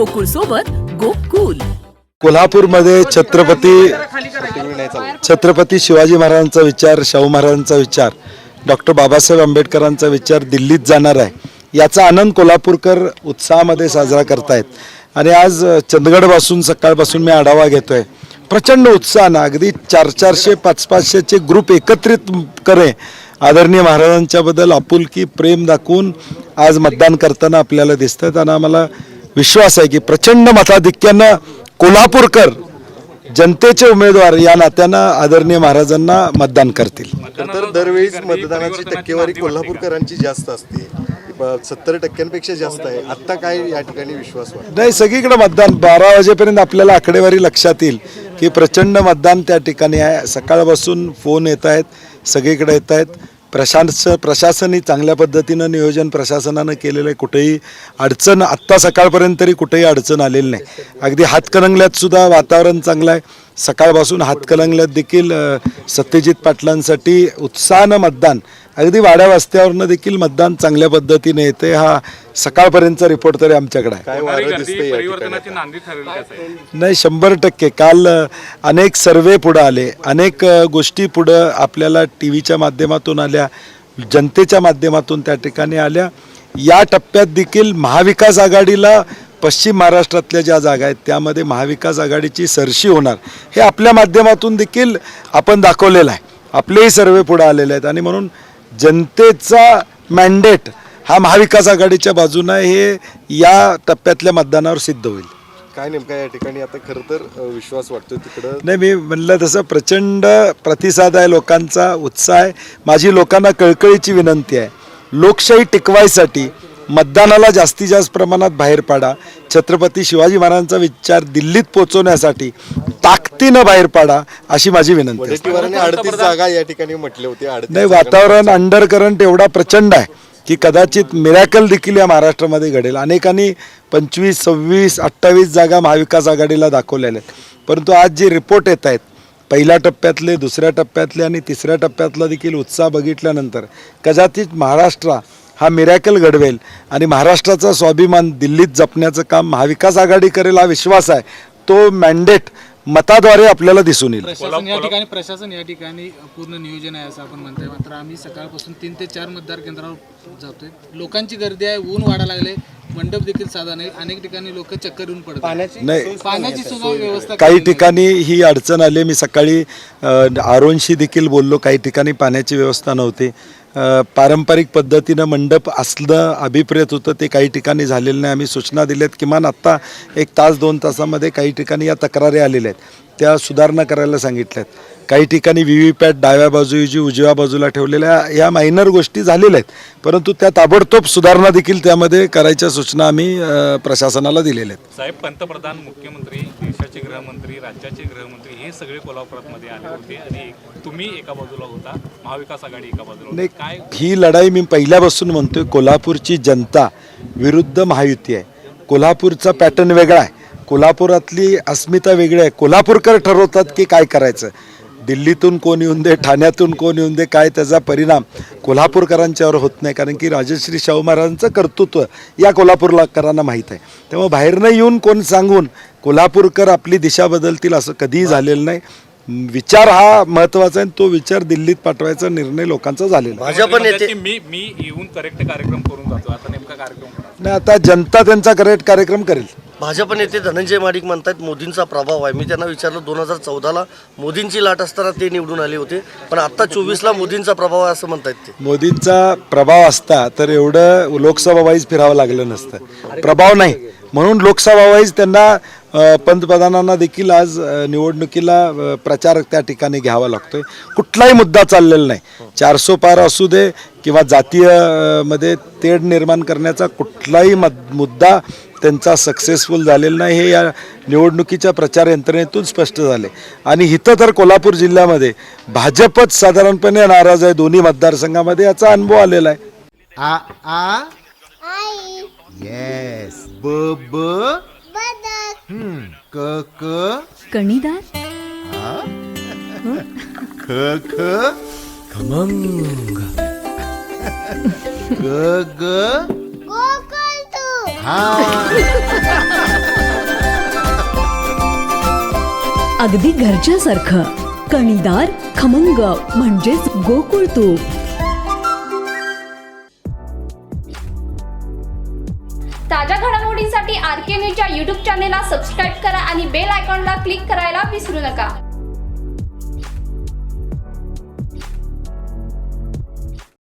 गोकुळ सोबत गोकुल. कोल्हापूरमध्ये छत्रपती छत्रपती शिवाजी महाराजांचा विचार शाहू महाराजांचा विचार डॉक्टर बाबासाहेब आंबेडकरांचा विचार दिल्लीत जाणार आहे. याचा आनंद कोल्हापूरकर उत्साहामध्ये साजरा करतायत. आणि आज चंदगडपासून सकाळपासून मी आढावा घेतोय. प्रचंड उत्साहानं अगदी चार चारशे पाच पाचशेचे ग्रुप एकत्रित करे. आदरणीय महाराजांच्याबद्दल आपुलकी प्रेम दाखवून आज मतदान करताना आपल्याला दिसतात आणि आम्हाला विश्वास आहे की प्रचंड मताधिक्यानं कोल्हापूरकर जनतेचे उमेदवार या नात्यानं आदरणीय महाराजांना मतदान करतील. तर दरवेळीच मतदानाची टक्केवारी कोल्हापूरकरांची जास्त असते. सत्तर टक्क्यांपेक्षा जास्त आहे. आत्ता काय या ठिकाणी विश्वास नाही सगळीकडे मतदान. बारा वाजेपर्यंत आपल्याला आकडेवारी लक्षात येईल की प्रचंड मतदान त्या ठिकाणी आहे. सकाळपासून फोन येत आहेत सगळीकडे येत आहेत. प्रशास प्रशासनही चांगल्या पद्धतीनं नियोजन प्रशासनानं केलेलं आहे कुठेही अडचण आत्ता सकाळपर्यंत तरी कुठेही अडचण आलेली नाही. अगदी हातकणंगल्यात सुद्धा वातावरण चांगलं आहे सकाळपासून हातकणंगल्यात देखील सत्यजित पाटलांसाठी उत्साहानं मतदान. अगदी वाड्या वस्त्यावरनं देखील मतदान चांगल्या पद्धतीने येते. हा सकाळपर्यंतचा रिपोर्ट तरी आमच्याकडे आहे. नाही शंभर टक्के. काल अनेक सर्वे पुढं आले. अनेक गोष्टी पुढं आपल्याला टी व्हीच्या माध्यमातून आल्या. जनतेच्या माध्यमातून त्या ठिकाणी आल्या. या टप्प्यात देखील महाविकास आघाडीला पश्चिम महाराष्ट्रातल्या ज्या जागा आहेत त्यामध्ये महाविकास आघाडीची सरशी होणार हे आपल्या माध्यमातून देखील आपण दाखवलेलं आहे. आपलेही सर्वे पुढं आलेले आहेत आणि म्हणून जनतेचा मॅन्डेट हा महाविकास आघाडीच्या बाजूनं हे या टप्प्यातल्या मतदानावर सिद्ध होईल. काय नेमका या ठिकाणी? आता खरं तर विश्वास वाटतोय तिकडं. नाही मी म्हणलं तसं प्रचंड प्रतिसाद आहे लोकांचा उत्साह आहे. माझी लोकांना कळकळीची विनंती आहे. लोकशाही टिकवायसाठी मतदानाला जास्तीत जास्त प्रमाणात बाहेर पाडा. छत्रपती शिवाजी महाराजांचा विचार दिल्लीत पोहोचवण्यासाठी ताकदीनं बाहेर पाडा अशी माझी विनंती आहे. वडेट्टीवारांनी अडतीस जागा या ठिकाणी म्हटले होते. अडतीस नाही वातावरण अंडर करंट एवढा प्रचंड आहे की कदाचित मिरॅकल देखील या महाराष्ट्रामध्ये घडेल. अनेकांनी पंचवीस सव्वीस अठ्ठावीस जागा महाविकास आघाडीला दाखवलेल्या आहेत. परंतु आज जे रिपोर्ट येत आहेत पहिल्या टप्प्यातले दुसऱ्या टप्प्यातले आणि तिसऱ्या टप्प्यातला देखील उत्साह बघितल्यानंतर कदाचित महाराष्ट्र हा मिरॅकल घडवेल. आणि महाराष्ट्राचा स्वाभिमान दिल्लीत जपण्याचं काम महाविकास आघाडी करेल हा विश्वास आहे. तो मॅन्डेट मताद्वारे आपल्याला दिसून येईल. प्रशासन या ठिकाणी प्रशासन या ठिकाणी पूर्ण नियोजन आहे असं आपण म्हणतोय. मात्र आम्ही सकाळपासून तीन ते चार मतदार केंद्रावर जातोय. लोकांची गर्दी आहे ऊन वाढा लागले मंडप देखील साधा नाही. अनेक ठिकाणी लोक चक्कर येऊन पडतात. नाही. पाण्याची सुद्धा व्यवस्था काही ठिकाणी ही अडचण आली. मी सकाळी आरोनशी देखील बोललो. काही ठिकाणी पाण्याची व्यवस्था नव्हती. पारंपरिक पद्धतीनं मंडप असलं अभिप्रेत होतं ते काही ठिकाणी झालेलं नाही. आम्ही सूचना दिल्यात किमान आत्ता एक तास दोन तासामध्ये काही ठिकाणी या तक्रारी आलेल्या आहेत. त्या सुधारणा करायला सांगितल्यात. काही ठिकाणी व्ही व्ही पॅट डाव्या बाजूऐवजी उजव्या बाजूला ठेवलेल्या या मायनर गोष्टी झालेल्या आहेत. परंतु त्या ताबडतोब सुधारणा देखील त्यामध्ये करायच्या सूचना आम्ही प्रशासनाला दिलेल्या आहेत. साहेब पंतप्रधान मुख्यमंत्री देशाचे गृहमंत्री राज्याचे गृहमंत्री हे सगळे कोल्हापुरात मध्ये आले होते आणि तुम्ही एका बाजूला होता महाविकास आघाडी एका बाजूला नाही काय ही लढाई मी पहिल्यापासून म्हणतोय कोल्हापूरची जनता विरुद्ध महायुती आहे. कोल्हापूरचा पॅटर्न वेगळा आहे. कोल्हापुरातली अस्मिता वेगळी आहे. कोल्हापूरकर ठरवतात की काय करायचं. दिल्लीतून कोण येऊन दे ठाण्यातून कोण येऊन दे काय त्याचा परिणाम कोल्हापूरकरांच्यावर होत नाही. कारण की राजश्री शाहू महाराजांचं कर्तृत्व या कोल्हापूरकरांना माहीत आहे. त्यामुळे बाहेरनं येऊन कोण सांगून कोल्हापूरकर आपली दिशा बदलतील असं कधीही झालेलं नाही. विचार हा महत्त्वाचा आहे तो विचार दिल्लीत पाठवायचा निर्णय लोकांचा झालेला आहे. भाजप नेते मी मी येऊन करेक्ट कार्यक्रम करून जातो. आता नेमका कार्यक्रम. नाही आता जनता त्यांचा करेक्ट कार्यक्रम करेल. भाजप नेते धनंजय माडिक म्हणतात मोदींचा प्रभाव आहे. मी त्यांना विचारलं दोन हजार चौदाला मोदींची लाट असताना ते निवडून आले होते पण आता चोवीसला मोदींचा प्रभाव आहे असं म्हणतात ते. मोदींचा प्रभाव असता तर एवढं लोकसभा वाईज फिरावं लागलं नसतं. प्रभाव नाही. म्हणून लोकसभा वाईज त्यांना पंतप्रधानांना देखील आज निवडणुकीला प्रचार त्या ठिकाणी घ्यावा लागतोय. कुठलाही मुद्दा चाललेला नाही. चारसो पार असू दे किंवा जातीयमध्ये तेढ निर्माण करण्याचा कुठलाही मद मुद्दा त्यांचा सक्सेसफुल झालेला नाही हे या निवडणुकीच्या प्रचार यंत्रणेतून स्पष्ट झाले. आणि इथं तर कोल्हापूर जिल्ह्यामध्ये भाजपच साधारणपणे नाराज आहे दोन्ही मतदारसंघामध्ये याचा अनुभव आलेला आहे. आ आ? येस ब ब? हम्म, क क? कणीदार? ख ख? खमंग. ग ग? अगदी घरच्यासारखं. कणीदार खमंग म्हणजेच गोकुळ तूप. ताज्या घडामोडींसाठी आर के न्यूजच्या यूट्यूब चॅनेलला सबस्क्राईब करा आणि बेल आयकॉनला क्लिक करायला विसरू नका.